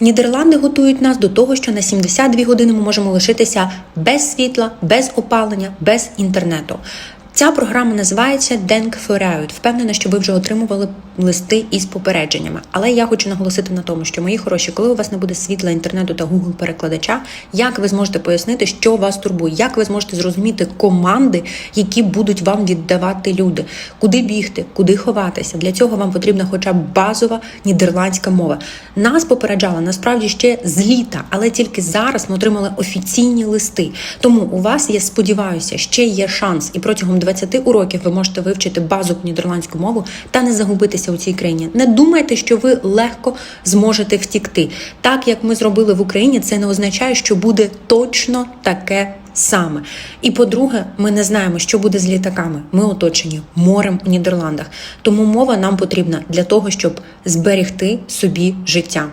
Нідерланди готують нас до того, що на 72 години ми можемо лишитися без світла, без опалення, без інтернету. Ця програма називається Denk Vooruit. Впевнена, що ви вже отримували листи із попередженнями. Але я хочу наголосити на тому, що мої хороші, коли у вас не буде світла, інтернету та Google перекладача, як ви зможете пояснити, що вас турбує, як ви зможете зрозуміти команди, які будуть вам віддавати люди, куди бігти, куди ховатися. Для цього вам потрібна хоча б базова нідерландська мова. Нас попереджали насправді ще з літа, але тільки зараз ми отримали офіційні листи. Тому у вас, я сподіваюся, ще є шанс, і протягом 20 уроків ви можете вивчити базову нідерландську мову та не загубитися у цій країні. Не думайте, що ви легко зможете втікти. Так як ми зробили в Україні, це не означає, що буде точно таке. Саме і по-друге, ми не знаємо, що буде з літаками. Ми оточені морем у Нідерландах. Тому мова нам потрібна для того, щоб зберегти собі життя.